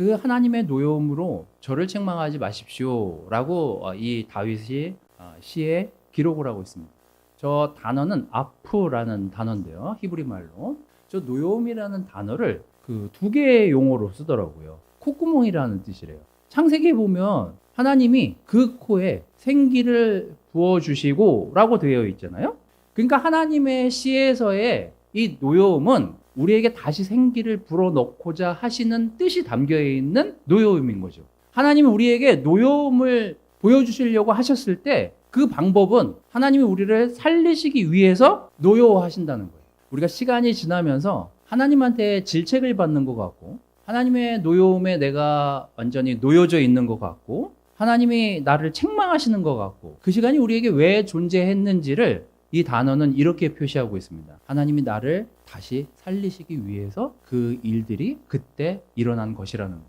그 하나님의 노여움으로 저를 책망하지 마십시오라고 어, 이 다윗이 어, 시에 기록을 하고 있습니다. 저 단어는 아프라는 단어인데요. 히브리 말로. 저 노여움이라는 단어를 그 두 개의 용어로 쓰더라고요. 콧구멍이라는 뜻이래요. 창세기에 보면 하나님이 그 코에 생기를 부어 주시고라고 되어 있잖아요. 그러니까 하나님의 시에서의 이 노여움은 우리에게 다시 생기를 불어넣고자 하시는 뜻이 담겨 있는 노여움인 거죠. 하나님이 우리에게 노여움을 보여주시려고 하셨을 때 그 방법은 하나님이 우리를 살리시기 위해서 노여워하신다는 거예요. 우리가 시간이 지나면서 하나님한테 질책을 받는 것 같고 하나님의 노여움에 내가 완전히 놓여져 있는 것 같고 하나님이 나를 책망하시는 것 같고 그 시간이 우리에게 왜 존재했는지를 이 단어는 이렇게 표시하고 있습니다. 하나님이 나를 다시 살리시기 위해서 그 일들이 그때 일어난 것이라는 거.